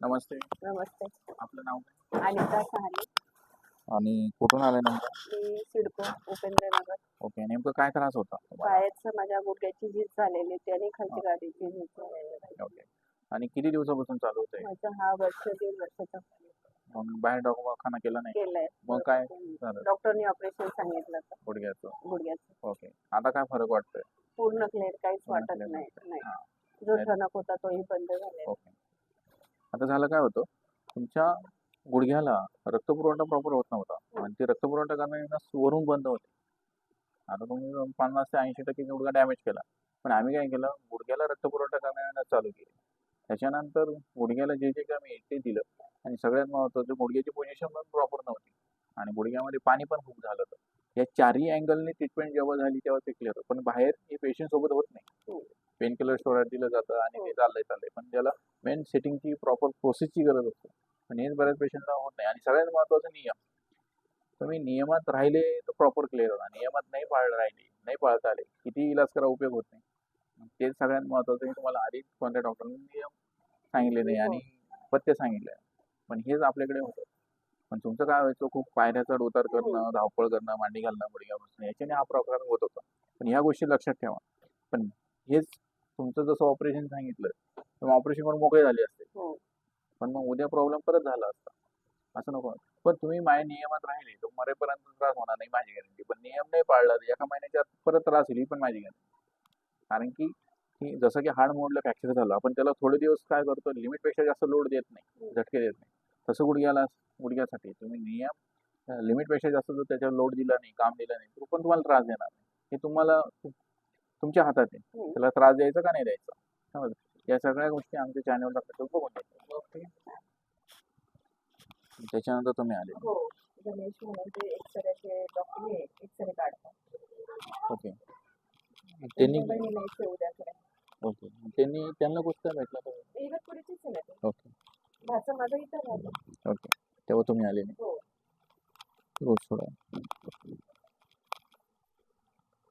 नमस्ते. नमस्ते. आपलं नाव काय? अनिता सहाने आणि कुठून आलं नेमकं? मी सिडको उपेंद्रनगर. ओके नेमकं काय त्रास होता तुम्हाला? पायाचं माझ्या गुडघ्याची झीज झालेली त्याने खालची गाडीची झीज झालेली. ओके. आणि किती दिवसापासून चालू होतंय? माझा हा वर्ष दीड वर्षाचा मग बाहेर दवाखाना केला नाही? केलंय. मग काय झालं? डॉक्टरनी ऑपरेशन सांगितलं होतं. गुडघ्याचं. गुडघ्याचं. ओके. आता काय फरक वाटतोय? पूर्ण क्लिअर काहीच पूर्ण वाटत clear नाही. नाही. हा. जो ठणक होता तोही बंद झालेला. ओके. आता झालं काय होतं? तुमच्या गुडघ्याला रक्तपुरवठा प्रॉपर होत नव्हता. आणि ते रक्तपुरवठा करणारे नस वरून बंद होते. आता तुम्ही पन्नास ते ऐंशी टक्के गुडघा डॅमेज केला. पण आम्ही काय केलं? गुडघ्याला रक्तपुरवठा करणारे नस चालू केली. त्याच्यानंतर गुडघ्याला जे जे काय मी ते दिलं. आणि सगळ्यात महत्त्वाचं गुडघ्याची पोझिशन पण प्रॉपर नव्हती. आणि गुडघ्यामध्ये पाणी पण खूप झालं होतं. या चारही अँगलने ट्रीटमेंट जेव्हा झाली तेव्हा ते क्लिअर होतं. पण बाहेर हे पेशंट सोबत होत नाही. हो. पेन किलर स्टोरात दिलं जातं आणि ते हो. चाललंय चाललंय. पण त्याला मेन सेटिंगची प्रॉपर प्रोसेसची गरज असते. पण हेच बऱ्याच पेशंटला होत नाही. आणि सगळ्यात महत्त्वाचा नियम. तुम्ही नियमात राहिले तर प्रॉपर क्लिअर होणार. नियमात नाही पाळ राहिले नाही पाळता आले किती इलाज करा उपयोग होत नाही. तेच सगळ्यात महत्त्वाचं आहे तुम्हाला आधीच कोणत्या डॉक्टरने नियम सांगितले नाही हो. आणि पथ्य सांगितलंय. पण हेच आपल्याकडे होतं. पण तुमचं काय व्हायचं? खूप पायऱ्या चढ उतार करणं धावपळ करणं मांडी घालणं गुडघ्या बसणं याच्याने हा प्रकार होत होता. पण ह्या गोष्टी लक्षात ठेवा. पण हेच तुमचं जसं ऑपरेशन सांगितलं तेव्हा ऑपरेशन करून मोकळे झाले असते. हो. पण मग उद्या प्रॉब्लेम परत झाला असता. असं नको. पण तुम्ही माझ्या नियमात राहिले तर मरेपर्यंत त्रास होणार नाही माझी गॅरंटी पण नियम नाही पाळला तर एका महिन्याच्या आत परत त्रास होईल ही पण माझी गॅरंटी कारण की ही जसं की हाड मोडलं फ्रॅक्चर झालं आपण त्याला थोडे दिवस काय करतो लिमिटपेक्षा जास्त लोड देत नाही झटके देत नाही. तसं गुडघ्याला गुडघ्यासाठी. तुम्ही नियम लिमिटपेक्षा जास्त जर त्याच्यावर लोड दिला नाही काम दिलं नाही तर पण तुम्हाला त्रास देणार नाही. हे तुम्हाला तु- तुमच्या हातात आहे. हम्म. त्याला त्रास द्यायचा का नाही द्यायचा? समजलं? या सगळ्या गोष्टी आमच्या चॅनलवर टाकतो बघून घ्यायच्या ओके. त्याच्यानंतर तुम्ही आले. हो. गणेश म्हणून ते एक्सरेचे डॉक्टर एक्सरे काढतात. ओके. त्यांनी बहिणी नाही उद्याकडे. ओके. त्यांनी त्यांना कुठं काय भेटला तुम्ही? इगतपुरीचीच आहे ना ते. ओके. भाचं माझं इथं राहतं ओके. तेव्हा तुम्ही आले नाही. हो. रोज सोडा.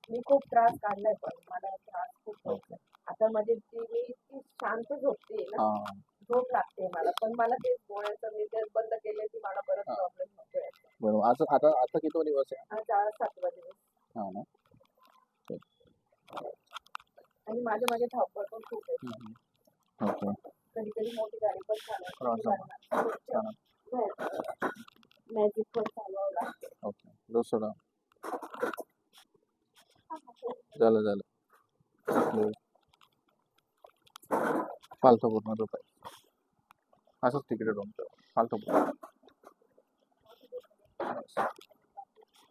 मी खूप त्रास काढलाय पण मला त्रास खूप होतोय आता म्हणजे ती मी इतकी शांत झोपते ना हां. झोप लागते मला. पण मला ते डोळ्याचं मी ते बंद केले की मला परत हा. प्रॉब्लेम होतोय. बरोबर. आज आता आता किती दिवस आहे? आज सातवा दिवस. हां ना. आणि माझ्या माझ्या धावपळ पण खूप आहे. कधी कधी मोठी गाडी पण क्रॉस चालवणार मॅजिक पण चालवावं लागते. सोडा झालं झालं. Close. फालतू पूर्ण रुपये असंच तिकीट तुमचं. फालतू पूर्ण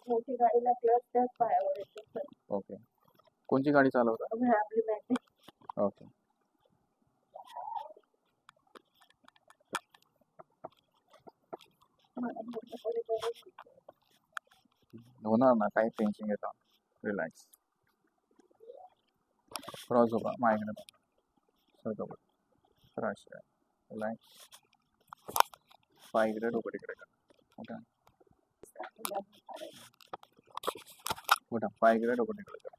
मोठी गाडीला क्लच त्याच पायावर येते तर ओके. कोणची गाडी चालवता? मग आपली मॅजिक ओके. मला मोठं कधी गरज नाही. होणार ना काही टेन्शन घेता relax crossover migrant crossover crash line ഫൈവിൽ ഡൂപ്ലിക്കേറ്റ് എടുക്കാം ഓക്കെ കൂട്ടാം ഫൈവിൽ ഡൂപ്ലിക്കേറ്റ് എടുക്കാം